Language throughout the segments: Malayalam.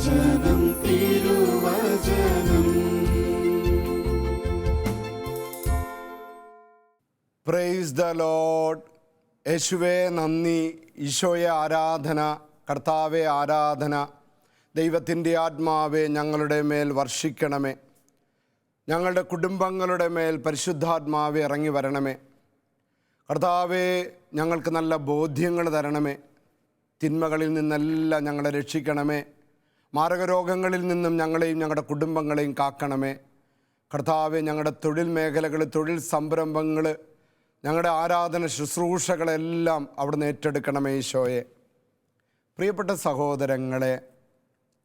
തിരുവചനം തിരുവചനം. പ്രൈസ് ദ ലോഡ് യേശുവേ നന്ദി. ഈശോയെ ആരാധന കർത്താവെ ആരാധന. ദൈവത്തിന്റെ ആത്മാവെ ഞങ്ങളുടെ മേൽ വർഷിക്കണമേ. ഞങ്ങളുടെ കുടുംബങ്ങളുടെ മേൽ പരിശുദ്ധാത്മാവെ ഇറങ്ങി വരണമേ. കർത്താവെ ഞങ്ങൾക്ക് നല്ല ബോധ്യങ്ങൾ തരണമേ. തിന്മകളിൽ നിന്നെല്ലാം ഞങ്ങളെ രക്ഷിക്കണമേ. മാരകരോഗങ്ങളിൽ നിന്നും ഞങ്ങളെയും ഞങ്ങളുടെ കുടുംബങ്ങളെയും കാക്കണമേ. കർത്താവെ ഞങ്ങളുടെ തൊഴിൽ മേഖലകൾ തൊഴിൽ സംരംഭങ്ങൾ ഞങ്ങളുടെ ആരാധന ശുശ്രൂഷകളെല്ലാം അവിടുന്ന് ഏറ്റെടുക്കണമേ ഈശോയെ. പ്രിയപ്പെട്ട സഹോദരങ്ങളെ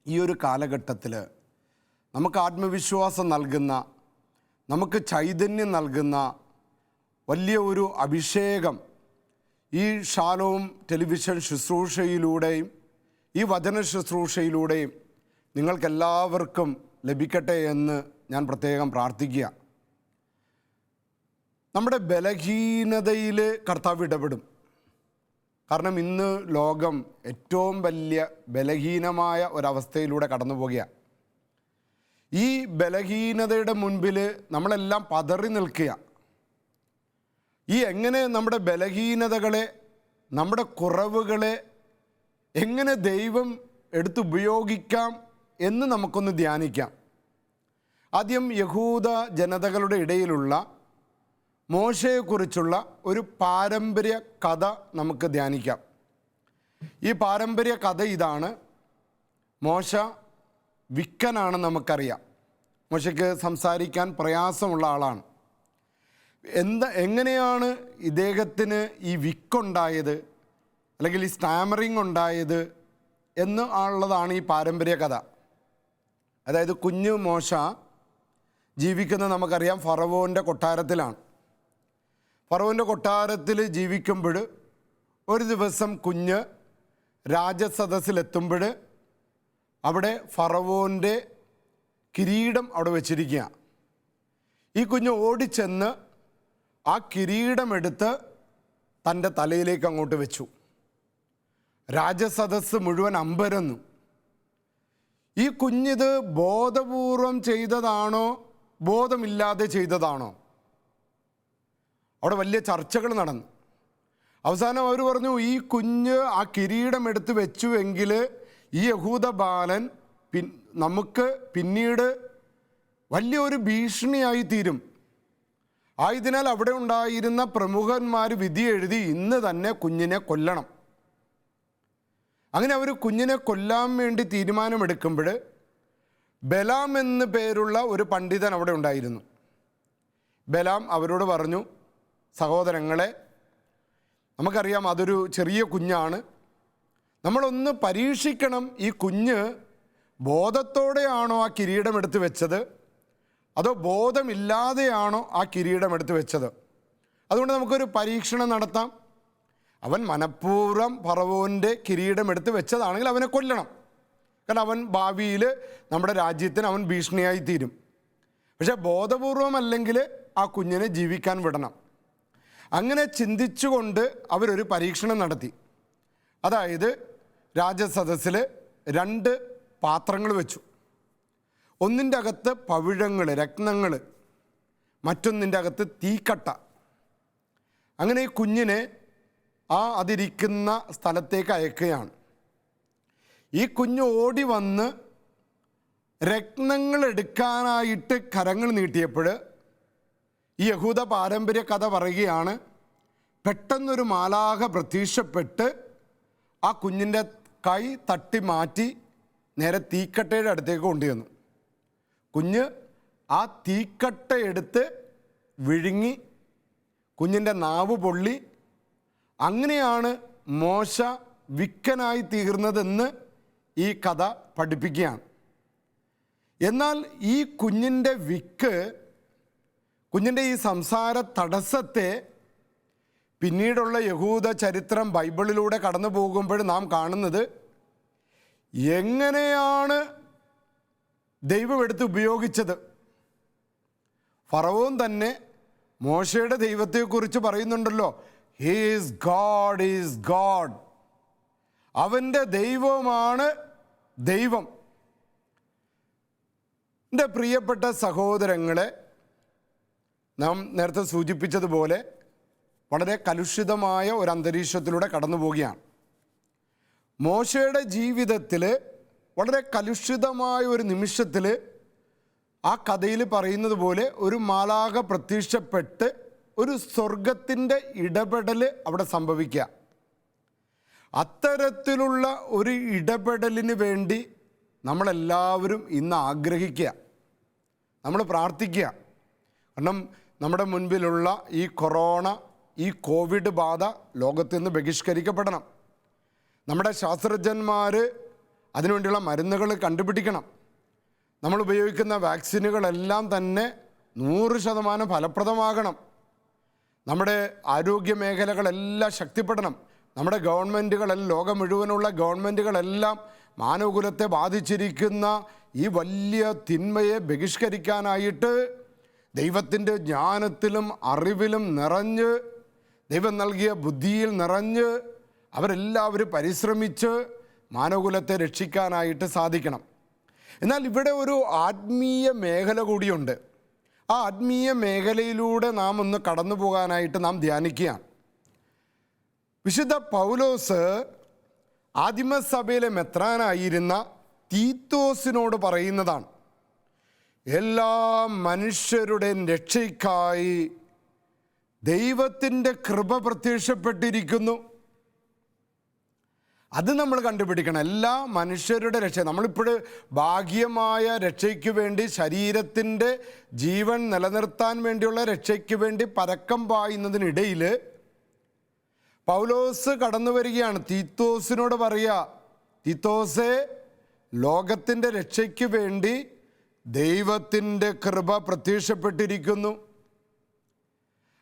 ഈ ഒരു കാലഘട്ടത്തിൽ നമുക്ക് ആത്മവിശ്വാസം നൽകുന്ന നമുക്ക് ചൈതന്യം നൽകുന്ന വലിയ ഒരു അഭിഷേകം ഈ ഷാലോം ടെലിവിഷൻ ശുശ്രൂഷയിലൂടെയും ഈ വചന ശുശ്രൂഷയിലൂടെയും നിങ്ങൾക്കെല്ലാവർക്കും ലഭിക്കട്ടെ എന്ന് ഞാൻ പ്രത്യേകം പ്രാർത്ഥിക്കുക. നമ്മുടെ ബലഹീനതയിൽ കർത്താവ് ഇടപെടും. കാരണം ഇന്ന് ലോകം ഏറ്റവും വലിയ ബലഹീനമായ ഒരവസ്ഥയിലൂടെ കടന്നു പോകുകയാണ്. ഈ ബലഹീനതയുടെ മുൻപിൽ നമ്മളെല്ലാം പതറി നിൽക്കുക ഈ എങ്ങനെ നമ്മുടെ ബലഹീനതകളെ നമ്മുടെ കുറവുകളെ എങ്ങനെ ദൈവം എടുത്തുപയോഗിക്കാം എന്ന് നമുക്കൊന്ന് ധ്യാനിക്കാം. ആദ്യം യഹൂദ ജനതകളുടെ ഇടയിലുള്ള മോശയെക്കുറിച്ചുള്ള ഒരു പാരമ്പര്യ കഥ നമുക്ക് ധ്യാനിക്കാം. ഈ പാരമ്പര്യ കഥ ഇതാണ്. മോശ വിക്കനാണ് നമുക്കറിയാം. മോശയ്ക്ക് സംസാരിക്കാൻ പ്രയാസമുള്ള ആളാണ്. എന്താ എങ്ങനെയാണ് ഇദ്ദേഹത്തിന് ഈ വിക്കുണ്ടായത് അല്ലെങ്കിൽ ഈ സ്റ്റാമറിങ് ഉണ്ടായത് എന്ന് ഉള്ളതാണ് ഈ പാരമ്പര്യ കഥ. അതായത് കുഞ്ഞു മോശ ജീവിക്കുന്നത് നമുക്കറിയാം ഫറവോന്റെ കൊട്ടാരത്തിലാണ്. ഫറവോന്റെ കൊട്ടാരത്തിൽ ജീവിക്കുമ്പോൾ ഒരു ദിവസം കുഞ്ഞ് രാജസദസ്സിലെത്തുമ്പോൾ അവിടെ ഫറവോന്റെ കിരീടം അവിടെ വെച്ചിരിക്കുക ഈ കുഞ്ഞ് ഓടിച്ചെന്ന് ആ കിരീടമെടുത്ത് തന്റെ തലയിലേക്ക് അങ്ങോട്ട് വെച്ചു. രാജസദസ്സ് മുഴുവൻ അമ്പരന്നു. ഈ കുഞ്ഞിത് ബോധപൂർവം ചെയ്തതാണോ? ബോധമില്ലാതെ ചെയ്തതാണോ? അവിടെ വലിയ ചർച്ചകൾ നടന്നു. അവസാനം അവർ പറഞ്ഞു ഈ കുഞ്ഞ് ആ കിരീടം എടുത്ത് വെച്ചു എങ്കിൽ ഈ യഹൂദ ബാലൻ പിൻ നമുക്ക് പിന്നീട് വലിയൊരു ഭീഷണിയായി തീരും. ആയതിനാൽ അവിടെ ഉണ്ടായിരുന്ന പ്രമുഖന്മാർ വിധി എഴുതി ഇന്ന് തന്നെ കുഞ്ഞിനെ കൊല്ലണം. അങ്ങനെ അവർ കുഞ്ഞിനെ കൊല്ലാൻ വേണ്ടി തീരുമാനമെടുക്കുമ്പോൾ ബലാം എന്ന് പേരുള്ള ഒരു പണ്ഡിതൻ അവിടെ ഉണ്ടായിരുന്നു. ബലാം അവരോട് പറഞ്ഞു സഹോദരങ്ങളെ നമുക്കറിയാം അതൊരു ചെറിയ കുഞ്ഞാണ്. നമ്മളൊന്ന് പരീക്ഷിക്കണം ഈ കുഞ്ഞ് ബോധത്തോടെയാണോ ആ കിരീടം എടുത്തു വെച്ചത്? അതോ ബോധമില്ലാതെയാണോ ആ കിരീടം എടുത്തു വെച്ചത്? അതുകൊണ്ട് നമുക്കൊരു പരീക്ഷണം നടത്താം. അവൻ മനഃപൂർവം ഫറവോന്റെ കിരീടം എടുത്ത് വെച്ചതാണെങ്കിൽ അവനെ കൊല്ലണം. കാരണം അവൻ ഭാവിയിൽ നമ്മുടെ രാജ്യത്തിന് അവൻ ഭീഷണിയായി തീരും. പക്ഷേ ബോധപൂർവമല്ലെങ്കിൽ ആ കുഞ്ഞിനെ ജീവിക്കാൻ വിടണം. അങ്ങനെ ചിന്തിച്ചുകൊണ്ട് അവരൊരു പരീക്ഷണം നടത്തി. അതായത് രാജസദസ്സിൽ രണ്ട് പാത്രങ്ങൾ വെച്ചു. ഒന്നിന്റെ അകത്ത് പവിഴങ്ങൾ രത്നങ്ങൾ മറ്റൊന്നിന്റെ അകത്ത് തീക്കട്ട. അങ്ങനെ ഈ കുഞ്ഞിനെ ആ അതിരിക്കുന്ന സ്ഥലത്തേക്ക് അയക്കുകയാണ്. ഈ കുഞ്ഞ് ഓടി വന്ന് രത്നങ്ങൾ എടുക്കാനായിട്ട് കരങ്ങൾ നീട്ടിയപ്പോൾ ഈ യഹൂദ പാരമ്പര്യ കഥ പറയുകയാണ് പെട്ടെന്നൊരു മാലാഹ പ്രത്യക്ഷപ്പെട്ട് ആ കുഞ്ഞിന്റെ കൈ തട്ടി മാറ്റി നേരെ തീക്കട്ടയുടെ അടുത്തേക്ക് കൊണ്ടുവന്നു കുഞ്ഞ് ആ തീക്കട്ട എടുത്ത് വിഴുങ്ങി കുഞ്ഞിന്റെ നാവ് പൊള്ളി അങ്ങനെയാണ് മോശ വിക്കനായി തീർന്നതെന്ന് ഈ കഥ പഠിപ്പിക്കുകയാണ്. എന്നാൽ ഈ കുഞ്ഞിന്റെ വിക്ക് കുഞ്ഞിന്റെ ഈ സംസാര തടസ്സത്തെ പിന്നീടുള്ള യഹൂദ ചരിത്രം ബൈബിളിലൂടെ കടന്നു പോകുമ്പോൾ നാം കാണുന്നത് എങ്ങനെയാണ് ദൈവം എടുത്ത് ഉപയോഗിച്ചത്? ഫറവോൻ തന്നെ മോശയുടെ ദൈവത്തെക്കുറിച്ച് പറയുന്നുണ്ടല്ലോ ഹീസ് ഗാഡ് ഈസ് ഗാഡ് അവന്റെ ദൈവമാണ് ദൈവം. എന്റെ പ്രിയപ്പെട്ട സഹോദരങ്ങളെ നാം നേരത്തെ സൂചിപ്പിച്ചതുപോലെ വളരെ കലുഷിതമായ ഒരു അന്തരീക്ഷത്തിലൂടെ കടന്നു പോവുകയാണ്. മോശയുടെ ജീവിതത്തിൽ വളരെ കലുഷിതമായ ഒരു നിമിഷത്തിൽ ആ കഥയിൽ പറയുന്നത് പോലെ ഒരു മാലാക പ്രത്യക്ഷപ്പെട്ട് ഒരു സ്വർഗത്തിന്റെ ഇടപെടൽ അവിടെ സംഭവിക്കുക. അത്തരത്തിലുള്ള ഒരു ഇടപെടലിന് വേണ്ടി നമ്മളെല്ലാവരും ഇന്ന് ആഗ്രഹിക്കുക. നമ്മൾ പ്രാർത്ഥിക്കുക. കാരണം നമ്മുടെ മുൻപിലുള്ള ഈ കൊറോണ ഈ കോവിഡ് ബാധ ലോകത്തു നിന്ന് ബഹിഷ്കരിക്കപ്പെടണം. നമ്മുടെ ശാസ്ത്രജ്ഞന്മാർ അതിനുവേണ്ടിയുള്ള മരുന്നുകൾ കണ്ടുപിടിക്കണം. നമ്മൾ ഉപയോഗിക്കുന്ന വാക്സിനുകളെല്ലാം തന്നെ നൂറ് ശതമാനം ഫലപ്രദമാകണം. നമ്മുടെ ആരോഗ്യ മേഖലകളെല്ലാം ശക്തിപ്പെടണം. നമ്മുടെ ഗവൺമെന്റുകളെല്ലാം ലോകം മുഴുവനുള്ള ഗവൺമെന്റുകളെല്ലാം മാനവകുലത്തെ ബാധിച്ചിരിക്കുന്ന ഈ വലിയ തിന്മയെ ബഹിഷ്കരിക്കാനായിട്ട് ദൈവത്തിന്റെ ജ്ഞാനത്തിലും അറിവിലും നിറഞ്ഞ് ദൈവം നൽകിയ ബുദ്ധിയിൽ നിറഞ്ഞ് അവരെല്ലാവരും പരിശ്രമിച്ച് മാനവകുലത്തെ രക്ഷിക്കാനായിട്ട് സാധിക്കണം. എന്നാൽ ഇവിടെ ഒരു ആത്മീയ മേഖല കൂടിയുണ്ട്. ആ ആത്മീയ മേഖലയിലൂടെ നാം ഒന്ന് കടന്നു പോകാനായിട്ട് നാം ധ്യാനിക്കുകയാണ്. വിശുദ്ധ പൗലോസ് ആദിമസഭയിലെ മെത്രാനായിരുന്ന തീത്തോസിനോട് പറയുന്നതാണ് എല്ലാ മനുഷ്യരുടെ രക്ഷയ്ക്കായി ദൈവത്തിന്റെ കൃപ പ്രത്യക്ഷപ്പെട്ടിരിക്കുന്നു. അത് നമ്മൾ കണ്ടുപിടിക്കണം. എല്ലാ മനുഷ്യരുടെ രക്ഷ നമ്മളിപ്പോൾ ഭാഗ്യമായ രക്ഷയ്ക്ക് വേണ്ടി ശരീരത്തിന്റെ ജീവൻ നിലനിർത്താൻ വേണ്ടിയുള്ള രക്ഷയ്ക്ക് വേണ്ടി പരക്കം പായുന്നതിനിടയിൽ പൗലോസ് കടന്നു വരികയാണ്. തീത്തോസിനോട് പറയുക തീത്തോസെ ലോകത്തിന്റെ രക്ഷയ്ക്ക് വേണ്ടി ദൈവത്തിന്റെ കൃപ പ്രത്യക്ഷപ്പെട്ടിരിക്കുന്നു.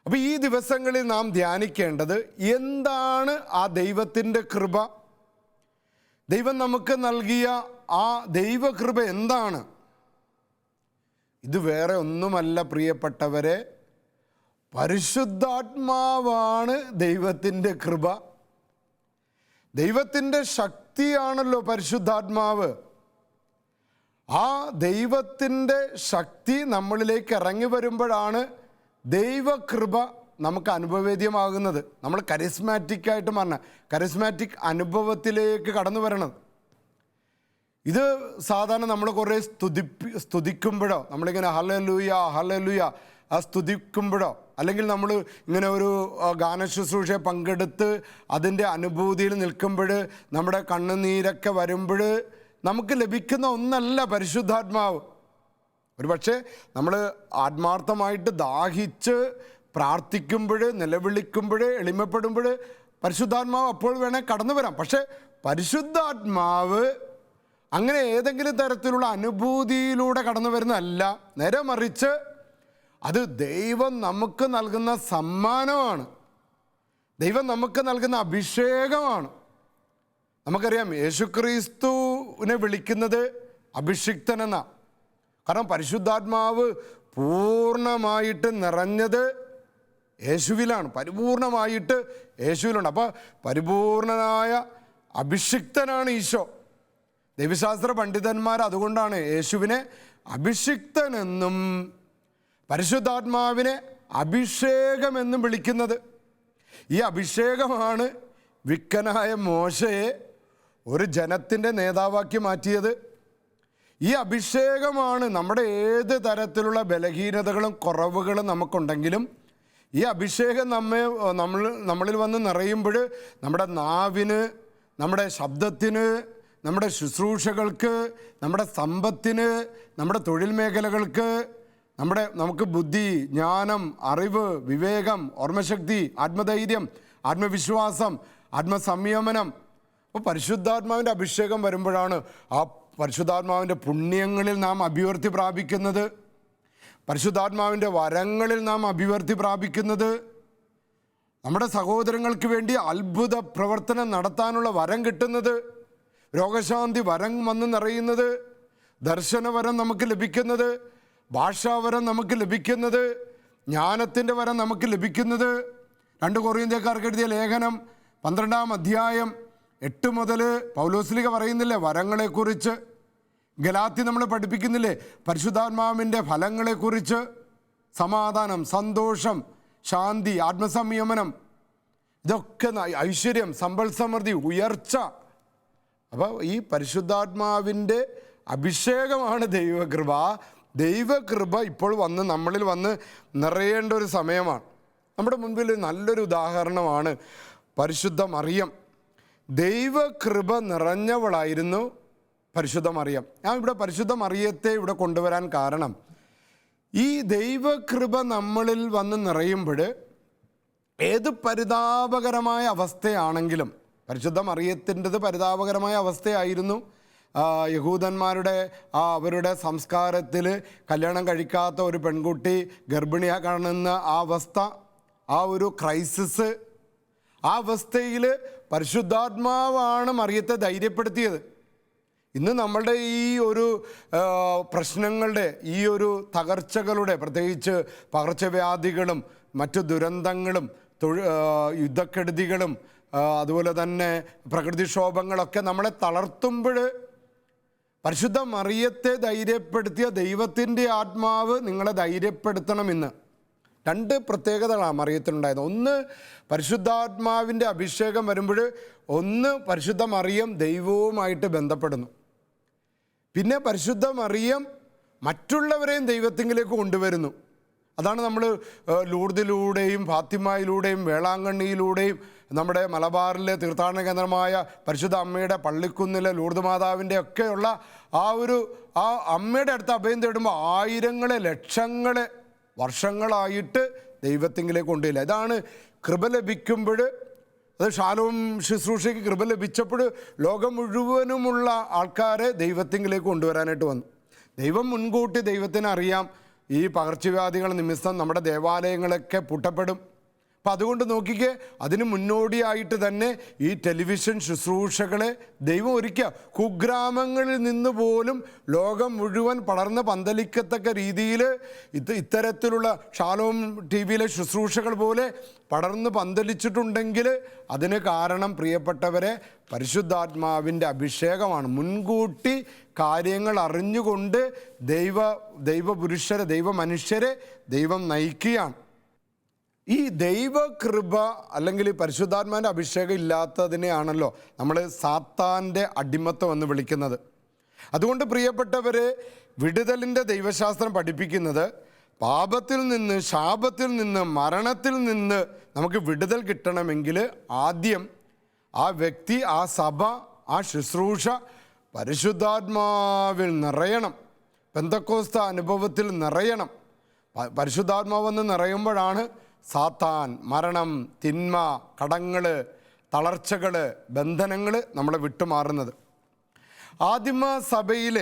അപ്പോൾ ഈ ദിവസങ്ങളിൽ നാം ധ്യാനിക്കേണ്ടത് എന്താണ് ആ ദൈവത്തിന്റെ കൃപ? ദൈവം നമുക്ക് നൽകിയ ആ ദൈവകൃപ എന്താണ്? ഇത് വേറെ ഒന്നുമല്ല പ്രിയപ്പെട്ടവരെ. പരിശുദ്ധാത്മാവാണ് ദൈവത്തിന്റെ കൃപ. ദൈവത്തിന്റെ ശക്തിയാണല്ലോ പരിശുദ്ധാത്മാവ്. ആ ദൈവത്തിന്റെ ശക്തി നമ്മളിലേക്ക് ഇറങ്ങി വരുമ്പോഴാണ് ദൈവകൃപ നമുക്ക് അനുഭവേദ്യമാകുന്നത്. നമ്മൾ കരിസ്മാറ്റിക് ആയിട്ട് മാറണം. കരിസ്മാറ്റിക് അനുഭവത്തിലേക്ക് കടന്നു വരണം. ഇത് സാധാരണ നമ്മൾ കുറേ സ്തുതിപ്പി സ്തുതിക്കുമ്പോഴോ നമ്മളിങ്ങനെ ഹലലുയ ഹലലുയ ആ സ്തുതിക്കുമ്പോഴോ അല്ലെങ്കിൽ നമ്മൾ ഇങ്ങനെ ഒരു ഗാനശുശ്രൂഷയെ പങ്കെടുത്ത് അതിന്റെ അനുഭൂതിയിൽ നിൽക്കുമ്പോൾ നമ്മുടെ കണ്ണുനീരൊക്കെ വരുമ്പോൾ നമുക്ക് ലഭിക്കുന്ന ഒന്നല്ല പരിശുദ്ധാത്മാവ്. ഒരു പക്ഷേ നമ്മൾ ആത്മാർത്ഥമായിട്ട് ദാഹിച്ച് പ്രാർത്ഥിക്കുമ്പോൾ നിലവിളിക്കുമ്പോൾ എളിമപ്പെടുമ്പോൾ പരിശുദ്ധാത്മാവ് അപ്പോൾ വേണേൽ കടന്നു വരാം. പക്ഷേ പരിശുദ്ധാത്മാവ് അങ്ങനെ ഏതെങ്കിലും തരത്തിലുള്ള അനുഭൂതിയിലൂടെ കടന്നു വരുന്നതല്ല. നേരെ മറിച്ച് അത് ദൈവം നമുക്ക് നൽകുന്ന സമ്മാനമാണ്. ദൈവം നമുക്ക് നൽകുന്ന അഭിഷേകമാണ്. നമുക്കറിയാം യേശുക്രിസ്തുവിനെ വിളിക്കുന്നത് അഭിഷിക്തൻ എന്നാ കാരണം പരിശുദ്ധാത്മാവ് പൂർണമായിട്ട് നിറഞ്ഞത് യേശുവിലാണ്. പരിപൂർണമായിട്ട് യേശുവിലുണ്ട്. അപ്പോൾ പരിപൂർണനായ അഭിഷിക്തനാണ് ഈശോ. ദൈവശാസ്ത്ര പണ്ഡിതന്മാർ അതുകൊണ്ടാണ് യേശുവിനെ അഭിഷിക്തനെന്നും പരിശുദ്ധാത്മാവിനെ അഭിഷേകമെന്നും വിളിക്കുന്നത്. ഈ അഭിഷേകമാണ് വിക്കനായ മോശയെ ഒരു ജനത്തിന്റെ നേതാവാക്കി മാറ്റിയത്. ഈ അഭിഷേകമാണ് നമ്മുടെ ഏത് തരത്തിലുള്ള ബലഹീനതകളും കുറവുകളും നമുക്കുണ്ടെങ്കിലും ഈ അഭിഷേകം നമ്മെ നമ്മൾ നമ്മളിൽ വന്ന് നിറയുമ്പോൾ നമ്മുടെ നാവിന് നമ്മുടെ ശബ്ദത്തിന് നമ്മുടെ ശുശ്രൂഷകൾക്ക് നമ്മുടെ സമ്പത്തിന് നമ്മുടെ തൊഴിൽ മേഖലകൾക്ക് നമ്മുടെ നമുക്ക് ബുദ്ധി ജ്ഞാനം അറിവ് വിവേകം ഓർമ്മശക്തി ആത്മധൈര്യം ആത്മവിശ്വാസം ആത്മസംയമനം. അപ്പോൾ പരിശുദ്ധാത്മാവിന്റെ അഭിഷേകം വരുമ്പോഴാണ് ആ പരിശുദ്ധാത്മാവിന്റെ പുണ്യങ്ങളിൽ നാം അഭിവൃദ്ധി പ്രാപിക്കുന്നത്. പരിശുദ്ധാത്മാവിന്റെ വരങ്ങളിൽ നാം അഭിവൃദ്ധി പ്രാപിക്കുന്നത് നമ്മുടെ സഹോദരങ്ങൾക്ക് വേണ്ടി അത്ഭുത പ്രവർത്തനം നടത്താനുള്ള വരം കിട്ടുന്നത് രോഗശാന്തി വരം വന്ന് നിറയുന്നത് ദർശനവരം നമുക്ക് ലഭിക്കുന്നത് ഭാഷാവരം നമുക്ക് ലഭിക്കുന്നത് ജ്ഞാനത്തിന്റെ വരം നമുക്ക് ലഭിക്കുന്നത്. രണ്ട് കൊറിയന്ത്യക്കാർക്ക് എഴുതിയ ലേഖനം പന്ത്രണ്ടാം അധ്യായം എട്ട് മുതൽ പൗലോസ്ലിക പറയുന്നില്ലേ? വരങ്ങളെക്കുറിച്ച്. ഗലാത്തി നമ്മൾ പഠിപ്പിക്കുന്നില്ലേ? പരിശുദ്ധാത്മാവിന്റെ ഫലങ്ങളെക്കുറിച്ച് സമാധാനം സന്തോഷം ശാന്തി ആത്മസംയമനം ഇതൊക്കെ ഐശ്വര്യം സമ്പൽ സമൃദ്ധി ഉയർച്ച. അപ്പോൾ ഈ പരിശുദ്ധാത്മാവിന്റെ അഭിഷേകമാണ് ദൈവകൃപ. ദൈവകൃപ ഇപ്പോൾ വന്ന് നമ്മളിൽ വന്ന് നിറയേണ്ട ഒരു സമയമാണ്. നമ്മുടെ മുൻപിൽ നല്ലൊരു ഉദാഹരണമാണ് പരിശുദ്ധ മറിയം. ദൈവകൃപ നിറഞ്ഞവളായിരുന്നു പരിശുദ്ധ മറിയം ഞാൻ ഇവിടെ പരിശുദ്ധ മറിയത്തെ ഇവിടെ കൊണ്ടുവരാൻ കാരണം ഈ ദൈവകൃപ നമ്മളിൽ വന്ന് നിറയുമ്പോൾ ഏത് പരിതാപകരമായ അവസ്ഥയാണെങ്കിലും പരിശുദ്ധ മറിയത്തിന്റെത് പരിതാപകരമായ അവസ്ഥയായിരുന്നു. യഹൂദന്മാരുടെ ആ അവരുടെ സംസ്കാരത്തിൽ കല്യാണം കഴിക്കാത്ത ഒരു പെൺകുട്ടി ഗർഭിണിയാ കാണുന്ന ആ അവസ്ഥ ആ ഒരു ക്രൈസിസ് ആ അവസ്ഥയിൽ പരിശുദ്ധാത്മാവാണ് മറിയത്തെ ധൈര്യപ്പെടുത്തിയത്. ഇന്ന് നമ്മളുടെ ഈ ഒരു പ്രശ്നങ്ങളുടെ ഈ ഒരു തകർച്ചകളുടെ പ്രത്യേകിച്ച് പകർച്ചവ്യാധികളും മറ്റു ദുരന്തങ്ങളും തൊഴിൽ യുദ്ധക്കെടുതികളും അതുപോലെ തന്നെ പ്രകൃതിക്ഷോഭങ്ങളൊക്കെ നമ്മളെ തളർത്തുമ്പോൾ പരിശുദ്ധ മറിയത്തെ ധൈര്യപ്പെടുത്തിയ ദൈവത്തിന്റെ ആത്മാവ് നിങ്ങളെ ധൈര്യപ്പെടുത്തണമെന്ന് രണ്ട് പ്രത്യേകതകളാണ് മറിയത്തിനുണ്ടായത് ഒന്ന് പരിശുദ്ധാത്മാവിന്റെ അഭിഷേകം വരുമ്പോൾ ഒന്ന് പരിശുദ്ധ മറിയം ദൈവവുമായിട്ട് ബന്ധപ്പെടുന്നു. പിന്നെ പരിശുദ്ധ മറിയം മറ്റുള്ളവരെയും ദൈവത്തിങ്കിലേക്ക് കൊണ്ടുവരുന്നു. അതാണ് നമ്മൾ ലൂർദിലൂടെയും ഫാത്തിമയിലൂടെയും വേളാങ്കണ്ണിയിലൂടെയും നമ്മുടെ മലബാറിലെ തീർത്ഥാടന കേന്ദ്രമായ പരിശുദ്ധ അമ്മയുടെ പള്ളിക്കുന്നിലെ ലൂർദ് മാതാവിന്റെ ഒക്കെയുള്ള ആ ഒരു ആ അമ്മയുടെ അടുത്ത് അഭയം തേടുമ്പോൾ ആയിരങ്ങളെ ലക്ഷങ്ങളെ വർഷങ്ങളായിട്ട് ദൈവത്തിങ്കിലേക്ക് കൊണ്ടുവരില്ല. ഇതാണ് കൃപ ലഭിക്കുമ്പോൾ അത് ഷാലോം ശുശ്രൂഷയ്ക്ക് കൃപ ലഭിച്ചപ്പോൾ ലോകം മുഴുവനുമുള്ള ആൾക്കാരെ ദൈവത്തിങ്കിലേക്ക് കൊണ്ടുവരാനായിട്ട് വന്നു. ദൈവം മുൻകൂട്ടി ദൈവത്തിന് അറിയാം ഈ പകർച്ചവ്യാധികൾ നിമിത്തം നമ്മുടെ ദേവാലയങ്ങളൊക്കെ പൂട്ടപ്പെടും. അപ്പം അതുകൊണ്ട് നോക്കിക്കേ അതിന് മുന്നോടിയായിട്ട് തന്നെ ഈ ടെലിവിഷൻ ശുശ്രൂഷകളെ ദൈവം ഒരുക്കുക കുഗ്രാമങ്ങളിൽ നിന്ന് പോലും ലോകം മുഴുവൻ പടർന്ന് പന്തലിക്കത്തക്ക രീതിയിൽ ഇത് ഇത്തരത്തിലുള്ള ഷാലോം ടി വിയിലെ ശുശ്രൂഷകൾ പോലെ പടർന്ന് പന്തലിച്ചിട്ടുണ്ടെങ്കിൽ അതിന് കാരണം പ്രിയപ്പെട്ടവരെ പരിശുദ്ധാത്മാവിന്റെ അഭിഷേകമാണ്. മുൻകൂട്ടി കാര്യങ്ങൾ അറിഞ്ഞുകൊണ്ട് ദൈവ ദൈവപുരുഷരെ ദൈവ മനുഷ്യരെ ദൈവം നയിക്കുകയാണ്. ഈ ദൈവകൃപ അല്ലെങ്കിൽ പരിശുദ്ധാത്മാന്റെ അഭിഷേകം ഇല്ലാത്തതിനെയാണല്ലോ നമ്മൾ സാത്താന്റെ അടിമത്തം എന്ന് വിളിക്കുന്നത്. അതുകൊണ്ട് പ്രിയപ്പെട്ടവരെ വിടുതലിന്റെ ദൈവശാസ്ത്രം പഠിപ്പിക്കുന്നത് പാപത്തിൽ നിന്ന് ശാപത്തിൽ നിന്ന് മരണത്തിൽ നിന്ന് നമുക്ക് വിടുതൽ കിട്ടണമെങ്കിൽ ആദ്യം ആ വ്യക്തി ആ സഭ ആ ശുശ്രൂഷ പരിശുദ്ധാത്മാവിൽ നിറയണം. പെന്തക്കോസ്ത അനുഭവത്തിൽ നിറയണം. പരിശുദ്ധാത്മാവെന്ന് നിറയുമ്പോഴാണ് സാത്താൻ മരണം തിന്മ കടങ്ങൾ തളർച്ചകൾ ബന്ധനങ്ങൾ നമ്മളെ വിട്ടുമാറുന്നത്. ആദിമ സഭയിൽ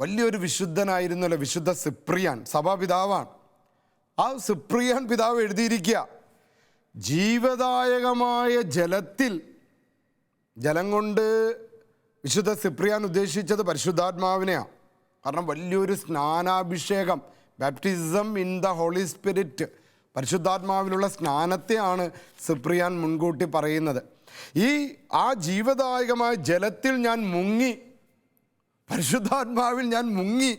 വലിയൊരു വിശുദ്ധനായിരുന്നല്ലോ വിശുദ്ധ സിപ്രിയാൻ സഭാപിതാവാണ്. ആ സിപ്രിയാൻ പിതാവ് എഴുതിയിരിക്കുക ജീവദായകമായ ജലത്തിൽ ജലം കൊണ്ട് വിശുദ്ധ സിപ്രിയാൻ ഉദ്ദേശിച്ചത് പരിശുദ്ധാത്മാവിനെയാണ് കാരണം വലിയൊരു സ്നാനാഭിഷേകം baptism in the holy spirit പരിശുദ്ധാത്മാവിലുള്ള സ്നാനത്തെയാണ് സിപ്രിയാൻ മുൻകൂട്ടി പറയുന്നത്. ഈ ആ ജീവദായകമായ ജലത്തിൽ ഞാൻ മുങ്ങി പരിശുദ്ധാത്മാവിൽ ഞാൻ മുങ്ങി.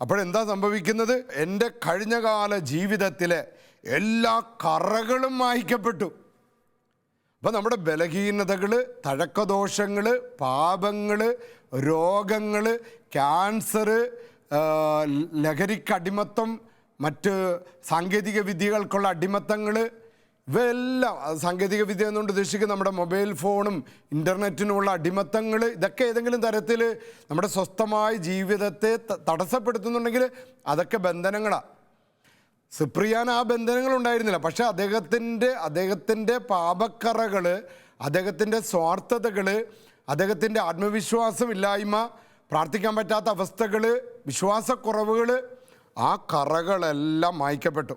അപ്പോഴെന്താ സംഭവിക്കുന്നത്? എന്റെ കഴിഞ്ഞകാല ജീവിതത്തിലെ എല്ലാ കറകളും മായ്ക്കപ്പെട്ടു. അപ്പം നമ്മുടെ ബലഹീനതകൾ തഴക്കദോഷങ്ങൾ പാപങ്ങൾ രോഗങ്ങൾ ക്യാൻസർ ലഹരിക്കടിമത്തം മറ്റ് സാങ്കേതിക വിദ്യകൾക്കുള്ള അടിമത്തങ്ങൾ ഇവയെല്ലാം സാങ്കേതിക വിദ്യ എന്നുകൊണ്ട് ഉദ്ദേശിക്കുന്നത് നമ്മുടെ മൊബൈൽ ഫോണും ഇന്റർനെറ്റിനുമുള്ള അടിമത്തങ്ങൾ ഇതൊക്കെ ഏതെങ്കിലും തരത്തിൽ നമ്മുടെ സ്വസ്ഥമായ ജീവിതത്തെ തടസ്സപ്പെടുത്തുന്നുണ്ടെങ്കിൽ അതൊക്കെ ബന്ധനങ്ങളാണ് സുപ്രിയാൻ ആ ബന്ധനങ്ങൾ ഉണ്ടായിരുന്നില്ല പക്ഷേ അദ്ദേഹത്തിന്റെ അദ്ദേഹത്തിന്റെ പാപക്കറകൾ അദ്ദേഹത്തിന്റെ സ്വാർത്ഥതകൾ അദ്ദേഹത്തിന്റെ ആത്മവിശ്വാസമില്ലായ്മ പ്രാർത്ഥിക്കാൻ പറ്റാത്ത അവസ്ഥകൾ വിശ്വാസക്കുറവുകൾ ആ കറകളെല്ലാം മായ്ക്കപ്പെട്ടു.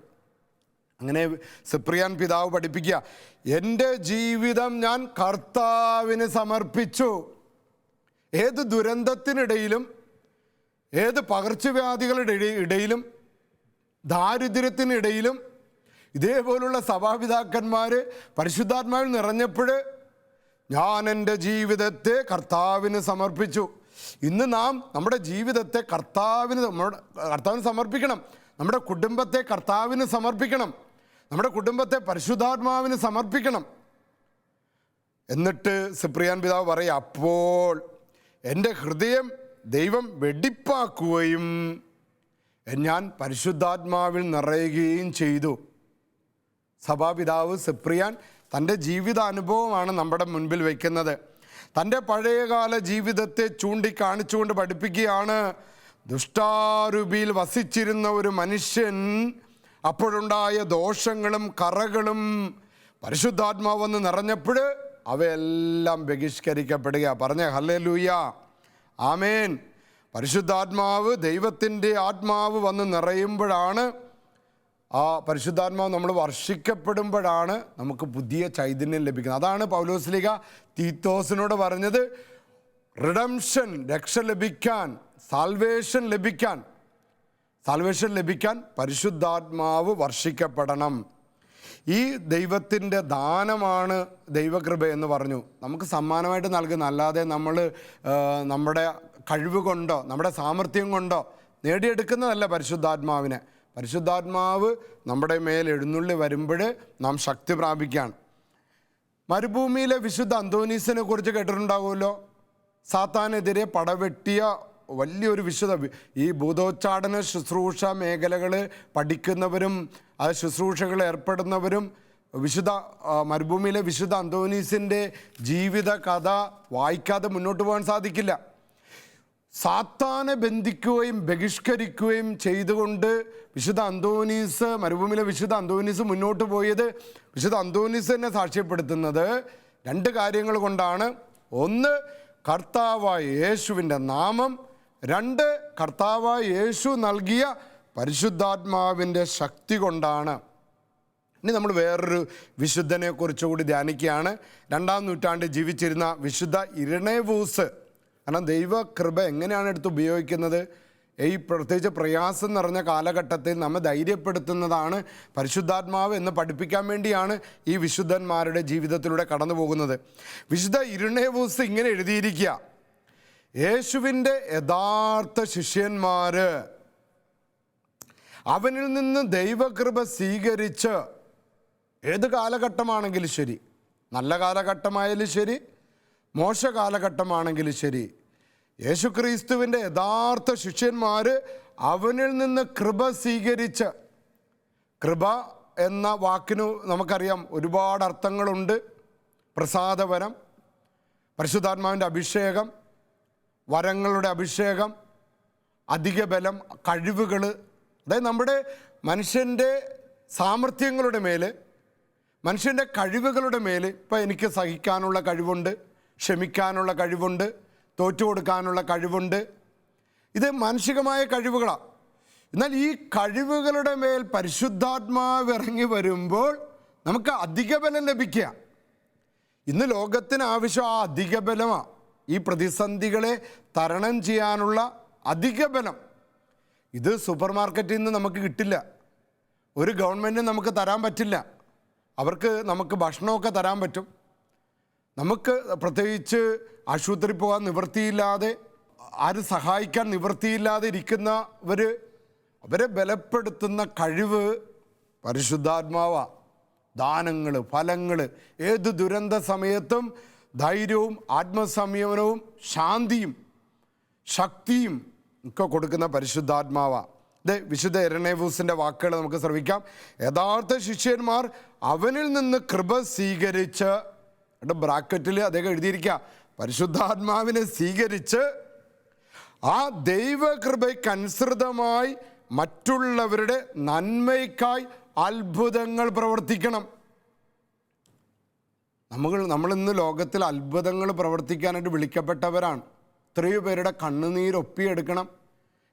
അങ്ങനെ സിപ്രിയാൻ പിതാവ് പഠിപ്പിക്കുക എന്റെ ജീവിതം ഞാൻ കർത്താവിന് സമർപ്പിച്ചു. ഏത് ദുരന്തത്തിനിടയിലും ഏത് പകർച്ചവ്യാധികളുടെ ഇടയി- ഇടയിലും ദാരിദ്ര്യത്തിനിടയിലും ഇതേപോലുള്ള സഭാപിതാക്കന്മാർ പരിശുദ്ധാത്മാവിൽ നിറഞ്ഞപ്പോൾ ഞാൻ എന്റെ ജീവിതത്തെ കർത്താവിന് സമർപ്പിച്ചു. ഇന്ന് നാം നമ്മുടെ ജീവിതത്തെ കർത്താവിന് നമ്മുടെ കർത്താവിന് സമർപ്പിക്കണം. നമ്മുടെ കുടുംബത്തെ കർത്താവിന് സമർപ്പിക്കണം. നമ്മുടെ കുടുംബത്തെ പരിശുദ്ധാത്മാവിന് സമർപ്പിക്കണം. എന്നിട്ട് സിപ്രിയാൻ പിതാവ് പറയും അപ്പോൾ എന്റെ ഹൃദയം ദൈവം വെടിപ്പാക്കുകയും ഞാൻ പരിശുദ്ധാത്മാവിൽ നിറയുകയും ചെയ്തു. സഭാപിതാവ് സിപ്രിയാൻ തന്റെ ജീവിതാനുഭവമാണ് നമ്മുടെ മുൻപിൽ വയ്ക്കുന്നത്. തന്റെ പഴയകാല ജീവിതത്തെ ചൂണ്ടിക്കാണിച്ചുകൊണ്ട് പഠിപ്പിക്കുകയാണ്. ദുഷ്ടാരൂപിയിൽ വസിച്ചിരുന്ന ഒരു മനുഷ്യൻ അപ്പോഴുണ്ടായ ദോഷങ്ങളും കറകളും പരിശുദ്ധാത്മാവെന്ന് നിറഞ്ഞപ്പോൾ അവയെല്ലാം ബഹിഷ്കരിക്കപ്പെടുക. പറഞ്ഞ ഹല്ലേ ലൂയ ആമേൻ. പരിശുദ്ധാത്മാവ് ദൈവത്തിന്റെ ആത്മാവ് വന്ന് നിറയുമ്പോഴാണ് ആ പരിശുദ്ധാത്മാവ് നമ്മൾ വർഷിക്കപ്പെടുമ്പോഴാണ് നമുക്ക് പുതിയ ചൈതന്യം ലഭിക്കുന്നത്. അതാണ് പൗലോസ്ലിക തീത്തോസിനോട് പറഞ്ഞത് റിഡംഷൻ രക്ഷ ലഭിക്കാൻ സാൽവേഷൻ ലഭിക്കാൻ സാൽവേഷൻ ലഭിക്കാൻ പരിശുദ്ധാത്മാവ് വർഷിക്കപ്പെടണം. ഈ ദൈവത്തിന്റെ ദാനമാണ് ദൈവകൃപ എന്ന് പറഞ്ഞു. നമുക്ക് സമ്മാനമായിട്ട് നൽകുന്ന അല്ലാതെ നമ്മൾ നമ്മുടെ കഴിവ് കൊണ്ടോ നമ്മുടെ സാമർഥ്യം കൊണ്ടോ നേടിയെടുക്കുന്നതല്ല പരിശുദ്ധാത്മാവിനെ. പരിശുദ്ധാത്മാവ് നമ്മുടെ മേൽ എഴുന്നള്ളി വരുമ്പോൾ നാം ശക്തി പ്രാപിക്കുകയാണ്. മരുഭൂമിയിലെ വിശുദ്ധ അന്തോനീസിനെ കുറിച്ച് കേട്ടിട്ടുണ്ടാവുമല്ലോ. സാത്താനെതിരെ പടവെട്ടിയ വലിയൊരു വിശുദ്ധ ഈ ഭൂതോച്ചാടന ശുശ്രൂഷ മേഖലകൾ പഠിക്കുന്നവരും ആ ശുശ്രൂഷകൾ ഏർപ്പെടുന്നവരും വിശുദ്ധ മരുഭൂമിയിലെ വിശുദ്ധ അന്തോനീസിന്റെ ജീവിത കഥ വായിക്കാതെ മുന്നോട്ട് പോകാൻ സാധിക്കില്ല. സാത്താനെ ബന്ധിക്കുകയും ബഹിഷ്കരിക്കുകയും ചെയ്തുകൊണ്ട് വിശുദ്ധ അന്തോനീസ് മരുഭൂമിയിലെ വിശുദ്ധ അന്തോനീസ് മുന്നോട്ട് പോയത് വിശുദ്ധ അന്തോനീസ് തന്നെ സാക്ഷ്യപ്പെടുത്തുന്നത് രണ്ട് കാര്യങ്ങൾ കൊണ്ടാണ്. ഒന്ന് കർത്താവായ യേശുവിന്റെ നാമം. രണ്ട് കർത്താവായ യേശു നൽകിയ പരിശുദ്ധാത്മാവിന്റെ ശക്തി കൊണ്ടാണ്. ഇനി നമ്മൾ വേറൊരു വിശുദ്ധനെ കുറിച്ചുകൂടി ധ്യാനിക്കുകയാണ്. രണ്ടാം നൂറ്റാണ്ടിൽ ജീവിച്ചിരുന്ന വിശുദ്ധ ഇരണേവൂസ് കാരണം ദൈവകൃപ എങ്ങനെയാണ് എടുത്ത് ഉപയോഗിക്കുന്നത്? ഈ പ്രത്യേകിച്ച് പ്രയാസം നിറഞ്ഞ കാലഘട്ടത്തിൽ നമ്മെ ധൈര്യപ്പെടുത്തുന്നതാണ് പരിശുദ്ധാത്മാവ് എന്ന് പഠിപ്പിക്കാൻ വേണ്ടിയാണ് ഈ വിശുദ്ധന്മാരുടെ ജീവിതത്തിലൂടെ കടന്നു പോകുന്നത്. വിശുദ്ധ ഇരുണേവൂസ് ഇങ്ങനെ എഴുതിയിരിക്കുക. യേശുവിന്റെ യഥാർത്ഥ ശിഷ്യന്മാർ അവനിൽ നിന്ന് ദൈവകൃപ സ്വീകരിച്ച് ഏത് കാലഘട്ടമാണെങ്കിലും ശരി. നല്ല കാലഘട്ടമായാലും ശരി. മോശ കാലഘട്ടമാണെങ്കിലും ശരി. യേശുക്രിസ്തുവിന്റെ യഥാർത്ഥ ശിഷ്യന്മാർ അവനിൽ നിന്ന് കൃപ സ്വീകരിച്ച് കൃപ എന്ന വാക്കിന് നമുക്കറിയാം ഒരുപാട് അർത്ഥങ്ങളുണ്ട്. പ്രസാദവരം പരിശുദ്ധാത്മാവിന്റെ അഭിഷേകം വരങ്ങളുടെ അഭിഷേകം അധിക ബലം കഴിവുകൾ അതായത് നമ്മുടെ മനുഷ്യന്റെ സാമർഥ്യങ്ങളുടെ മേൽ മനുഷ്യന്റെ കഴിവുകളുടെ മേൽ ഇപ്പം എനിക്ക് സഹിക്കാനുള്ള കഴിവുണ്ട് ക്ഷമിക്കാനുള്ള കഴിവുണ്ട് തോറ്റു കൊടുക്കാനുള്ള കഴിവുണ്ട്. ഇത് മാനസികമായ കഴിവുകളാണ് എന്നാൽ ഈ കഴിവുകളുടെ മേൽ പരിശുദ്ധാത്മാവ് ഇറങ്ങി വരുമ്പോൾ നമുക്ക് അധിക ബലം ലഭിക്കുക. ഇന്ന് ലോകത്തിന് ആവശ്യം ആ അധിക ബലമാണ് ഈ പ്രതിസന്ധികളെ തരണം ചെയ്യാനുള്ള അധിക ബലം. ഇത് സൂപ്പർ മാർക്കറ്റിൽ നിന്ന് നമുക്ക് കിട്ടില്ല. ഒരു ഗവൺമെന്റിന് നമുക്ക് തരാൻ പറ്റില്ല. അവർക്ക് നമുക്ക് ഭക്ഷണമൊക്കെ തരാൻ പറ്റും. നമുക്ക് പ്രത്യേകിച്ച് ആശുപത്രി പോകാൻ നിവൃത്തിയില്ലാതെ ആരും സഹായിക്കാൻ നിവൃത്തിയില്ലാതെ ഇരിക്കുന്നവർ അവരെ ബലപ്പെടുത്തുന്ന കഴിവ് പരിശുദ്ധാത്മാവ. ദാനങ്ങൾ ഫലങ്ങൾ ഏത് ദുരന്ത സമയത്തും ധൈര്യവും ആത്മസംയമനവും ശാന്തിയും ശക്തിയും ഒക്കെ കൊടുക്കുന്ന പരിശുദ്ധാത്മാവ. ഇത് വിശുദ്ധ എരണേവൂസിന്റെ വാക്കുകൾ നമുക്ക് ശ്രമിക്കാം യഥാർത്ഥ ശിഷ്യന്മാർ അവനിൽ നിന്ന് കൃപ സ്വീകരിച്ച് എന്നിട്ട് ബ്രാക്കറ്റിൽ അദ്ദേഹം എഴുതിയിരിക്കുക പരിശുദ്ധാത്മാവിനെ സ്വീകരിച്ച് ആ ദൈവകൃപയ്ക്കനുസൃതമായി മറ്റുള്ളവരുടെ നന്മയ്ക്കായി അത്ഭുതങ്ങൾ പ്രവർത്തിക്കണം. നമ്മൾ നമ്മളിന്ന് ലോകത്തിൽ അത്ഭുതങ്ങൾ പ്രവർത്തിക്കാനായിട്ട് വിളിക്കപ്പെട്ടവരാണ്. എത്രയോ പേരുടെ കണ്ണുനീരൊപ്പിയെടുക്കണം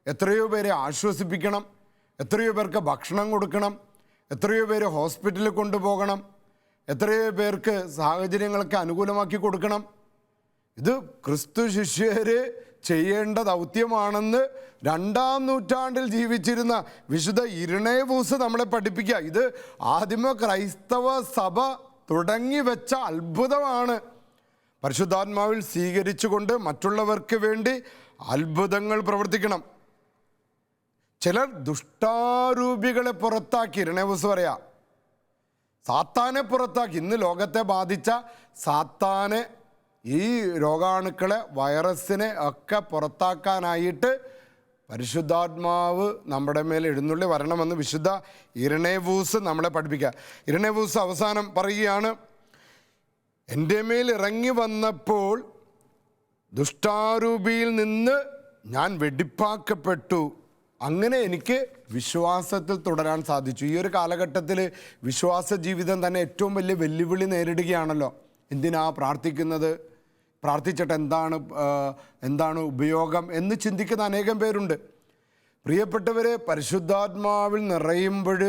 എത്രയോ പേരെ ആശ്വസിപ്പിക്കണം എത്രയോ പേർക്ക് ഭക്ഷണം കൊടുക്കണം എത്രയോ പേര് ഹോസ്പിറ്റലിൽ കൊണ്ടുപോകണം എത്രയോ പേർക്ക് സാഹചര്യങ്ങളൊക്കെ അനുകൂലമാക്കി കൊടുക്കണം. ഇത് ക്രിസ്തു ശിഷ്യര് ചെയ്യേണ്ട ദൗത്യമാണെന്ന് രണ്ടാം നൂറ്റാണ്ടിൽ ജീവിച്ചിരുന്ന വിശുദ്ധ ഇരണേവൂസ് നമ്മളെ പഠിപ്പിക്കുക. ഇത് ആദിമ ക്രൈസ്തവ സഭ തുടങ്ങി വെച്ച അത്ഭുതമാണ്. പരിശുദ്ധാത്മാവിൽ സ്വീകരിച്ചുകൊണ്ട് മറ്റുള്ളവർക്ക് വേണ്ടി അത്ഭുതങ്ങൾ പ്രവർത്തിക്കണം. ചിലർ ദുഷ്ടാരൂപികളെ പുറത്താക്കി ഇരണേവൂസ് പറയാ സാത്താനെ പുറത്താക്കി. ഇന്ന് ലോകത്തെ ബാധിച്ച സാത്താനെ ഈ രോഗാണുക്കളെ വൈറസിനെ ഒക്കെ പുറത്താക്കാനായിട്ട് പരിശുദ്ധാത്മാവ് നമ്മുടെ മേൽ എഴുന്നള്ളി വരണമെന്ന് വിശുദ്ധ ഇരണേവൂസ് നമ്മളെ പഠിപ്പിക്കുക. ഇരണേവൂസ് അവസാനം പറയുകയാണ് എന്റെ മേൽ ഇറങ്ങി വന്നപ്പോൾ ദുഷ്ടാരൂപിയിൽ നിന്ന് ഞാൻ വെടിപ്പാക്കപ്പെട്ടു. അങ്ങനെ എനിക്ക് വിശ്വാസത്തിൽ തുടരാൻ സാധിച്ചു. ഈ ഒരു കാലഘട്ടത്തിൽ വിശ്വാസ ജീവിതം തന്നെ ഏറ്റവും വലിയ വെല്ലുവിളി നേരിടുകയാണല്ലോ. എന്തിനാ പ്രാർത്ഥിക്കുന്നത്? പ്രാർത്ഥിച്ചിട്ട് എന്താണ് എന്താണ് ഉപയോഗം എന്ന് ചിന്തിക്കുന്ന അനേകം പേരുണ്ട്. പ്രിയപ്പെട്ടവരെ പരിശുദ്ധാത്മാവിൽ നിറയുമ്പോൾ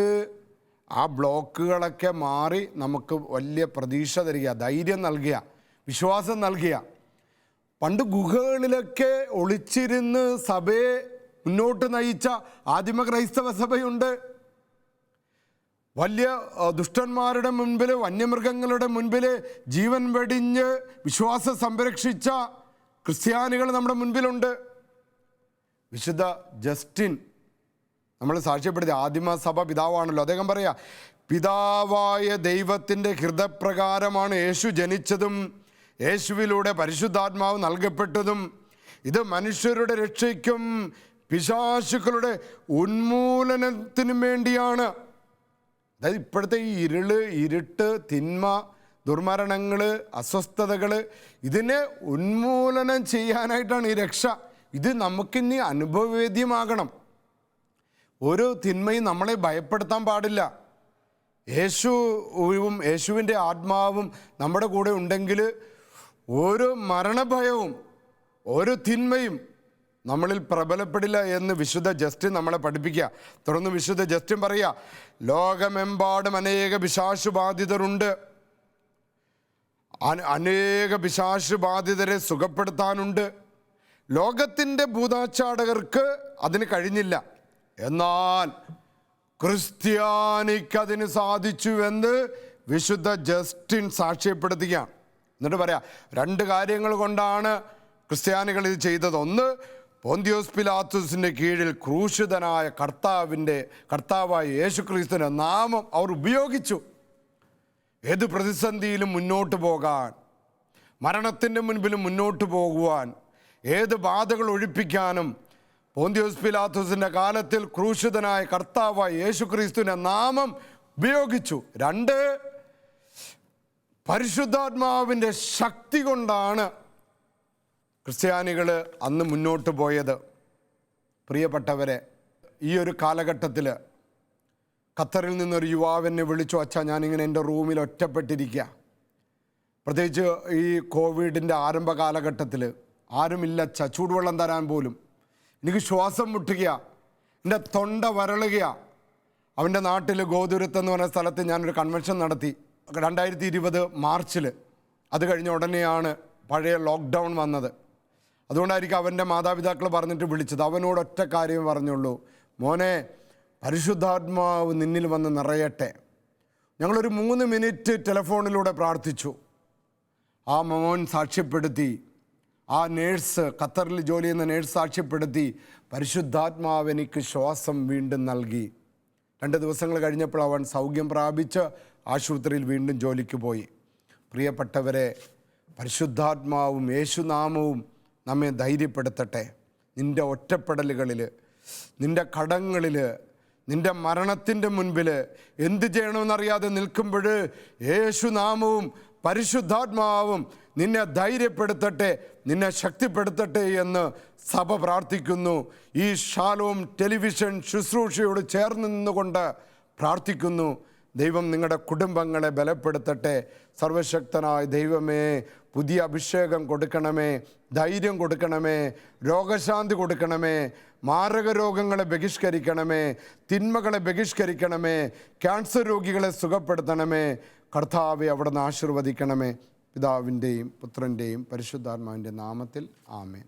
ആ ബ്ലോക്കുകളൊക്കെ മാറി നമുക്ക് വലിയ പ്രതീക്ഷ തരിക ധൈര്യം നൽകുക വിശ്വാസം നൽകുക. പണ്ട് ഗുഹകളിലൊക്കെ ഒളിച്ചിരുന്ന് സഭയെ മുന്നോട്ട് നയിച്ച ആദിമ ക്രൈസ്തവ സഭയുണ്ട്. വലിയ ദുഷ്ടന്മാരുടെ മുൻപിൽ വന്യമൃഗങ്ങളുടെ മുൻപിൽ ജീവൻ വെടിഞ്ഞ് വിശ്വാസം സംരക്ഷിച്ച ക്രിസ്ത്യാനികൾ നമ്മുടെ മുൻപിലുണ്ട്. വിശുദ്ധ ജസ്റ്റിൻ നമ്മൾ സാക്ഷ്യപ്പെടുത്തിയ ആദിമസഭ പിതാവാണല്ലോ. അദ്ദേഹം പറയാ പിതാവായ ദൈവത്തിന്റെ ഹൃദയപ്രകാരമാണ് യേശു ജനിച്ചതും യേശുവിലൂടെ പരിശുദ്ധാത്മാവ് നൽകപ്പെട്ടതും ഇത് മനുഷ്യരുടെ രക്ഷയ്ക്കും പിശാശുക്കളുടെ ഉന്മൂലനത്തിനും വേണ്ടിയാണ്. അതായത് ഇപ്പോഴത്തെ ഈ ഇരുൾ ഇരുട്ട് തിന്മ ദുർമരണങ്ങൾ അസ്വസ്ഥതകൾ ഇതിനെ ഉന്മൂലനം ചെയ്യാനായിട്ടാണ് ഈ രക്ഷ. ഇത് നമുക്കിനി അനുഭവവേദ്യമാകണം. ഓരോ തിന്മയും നമ്മളെ ഭയപ്പെടുത്താൻ പാടില്ല. യേശുവും യേശുവിന്റെ ആത്മാവും നമ്മുടെ കൂടെ ഉണ്ടെങ്കിൽ ഓരോ മരണഭയവും ഓരോ തിന്മയും നമ്മളിൽ പ്രബലപ്പെടില്ല എന്ന് വിശുദ്ധ ജസ്റ്റിൻ നമ്മളെ പഠിപ്പിക്കുക. തുടർന്ന് വിശുദ്ധ ജസ്റ്റിൻ പറയുക ലോകമെമ്പാടും അനേക പിശാശു ബാധിതരുണ്ട് അന- അനേക പിശാശു ബാധിതരെ സുഖപ്പെടുത്താനുണ്ട്. ലോകത്തിന്റെ ഭൂതാച്ചാടകർക്ക് അതിന് കഴിഞ്ഞില്ല. എന്നാൽ ക്രിസ്ത്യാനിക്ക് അതിന് സാധിച്ചുവെന്ന് വിശുദ്ധ ജസ്റ്റിൻ സാക്ഷ്യപ്പെടുത്തുകയാണ്. എന്നിട്ട് പറയാം രണ്ട് കാര്യങ്ങൾ കൊണ്ടാണ് ക്രിസ്ത്യാനികൾ ഇത് ചെയ്തത്. ഒന്ന് പോന്തിയോസ് പിലാത്തോസിന്റെ കീഴിൽ ക്രൂശിതനായ കർത്താവിന്റെ കർത്താവായ യേശുക്രിസ്തുവിന്റെ നാമം അവർ ഉപയോഗിച്ചു. ഏത് പ്രതിസന്ധിയിലും മുന്നോട്ട് പോകാൻ മരണത്തിന്റെ മുൻപിലും മുന്നോട്ട് പോകുവാൻ ഏത് ബാധകൾ ഒഴിപ്പിക്കാനും പോന്തിയോസ് പിലാത്തോസിന്റെ കാലത്തിൽ ക്രൂശിതനായ കർത്താവായ യേശുക്രിസ്തുവിന്റെ നാമം ഉപയോഗിച്ചു. രണ്ട് പരിശുദ്ധാത്മാവിന്റെ ശക്തി കൊണ്ടാണ് ക്രിസ്ത്യാനികൾ അന്ന് മുന്നോട്ട് പോയത് പ്രിയപ്പെട്ടവരെ ഈ ഒരു കാലഘട്ടത്തിൽ ഖത്തറിൽ നിന്നൊരു യുവാവിനെ വിളിച്ചു അച്ഛാ ഞാനിങ്ങനെ എന്റെ റൂമിൽ ഒറ്റപ്പെട്ടിരിക്കുക പ്രത്യേകിച്ച് ഈ കോവിഡിന്റെ ആരംഭ കാലഘട്ടത്തിൽ ആരുമില്ല അച്ഛ ചൂടുവെള്ളം തരാൻ പോലും. എനിക്ക് ശ്വാസം മുട്ടുക എന്റെ തൊണ്ട വരളുക അവന്റെ നാട്ടിൽ ഗോതുരത്ത് എന്ന് പറഞ്ഞ സ്ഥലത്ത് ഞാനൊരു കൺവെൻഷൻ നടത്തി. രണ്ടായിരത്തി ഇരുപത് മാർച്ചിൽ അത് കഴിഞ്ഞ ഉടനെയാണ് പഴയ ലോക്ക്ഡൗൺ വന്നത്. അതുകൊണ്ടായിരിക്കും അവന്റെ മാതാപിതാക്കൾ പറഞ്ഞിട്ട് വിളിച്ചത്. അവനോട് ഒറ്റ കാര്യമേ പറഞ്ഞുള്ളൂ. മോനെ പരിശുദ്ധാത്മാവ് നിന്നിൽ വന്ന് നിറയട്ടെ. ഞങ്ങളൊരു മൂന്ന് മിനിറ്റ് ടെലഫോണിലൂടെ പ്രാർത്ഥിച്ചു. ആ മോൻ സാക്ഷ്യപ്പെടുത്തി. ആ നേഴ്സ് ഖത്തറിൽ ജോലി ചെയ്യുന്ന നേഴ്സ് സാക്ഷ്യപ്പെടുത്തി. പരിശുദ്ധാത്മാവ് എനിക്ക് ശ്വാസം വീണ്ടും നൽകി. രണ്ട് ദിവസങ്ങൾ കഴിഞ്ഞപ്പോൾ അവൻ സൗഖ്യം പ്രാപിച്ച് ആശുപത്രിയിൽ വീണ്ടും ജോലിക്ക് പോയി. പ്രിയപ്പെട്ടവരെ പരിശുദ്ധാത്മാവും യേശുനാമവും നമ്മെ ധൈര്യപ്പെടുത്തട്ടെ. നിന്റെ ഒറ്റപ്പെടലുകളിൽ നിന്റെ കടങ്ങളിൽ നിന്റെ മരണത്തിന്റെ മുൻപിൽ എന്ത് ചെയ്യണമെന്നറിയാതെ നിൽക്കുമ്പോൾ യേശുനാമവും പരിശുദ്ധാത്മാവും നിന്നെ ധൈര്യപ്പെടുത്തട്ടെ നിന്നെ ശക്തിപ്പെടുത്തട്ടെ എന്ന് സഭ പ്രാർത്ഥിക്കുന്നു. ഈ ഷാലോം ടെലിവിഷൻ ശുശ്രൂഷയോട് ചേർന്ന് നിന്നുകൊണ്ട് പ്രാർത്ഥിക്കുന്നു. ദൈവം നിങ്ങളുടെ കുടുംബങ്ങളെ ബലപ്പെടുത്തട്ടെ. സർവശക്തനായ ദൈവമേ പുതിയ അഭിഷേകം കൊടുക്കണമേ ധൈര്യം കൊടുക്കണമേ രോഗശാന്തി കൊടുക്കണമേ മാരക രോഗങ്ങളെ ബഹിഷ്കരിക്കണമേ തിന്മകളെ ബഹിഷ്കരിക്കണമേ ക്യാൻസർ രോഗികളെ സുഖപ്പെടുത്തണമേ കർത്താവെ അവിടുന്ന് ആശീർവദിക്കണമേ. പിതാവിന്റെയും പുത്രന്റെയും പരിശുദ്ധാത്മാവിന്റെ നാമത്തിൽ ആമേൻ.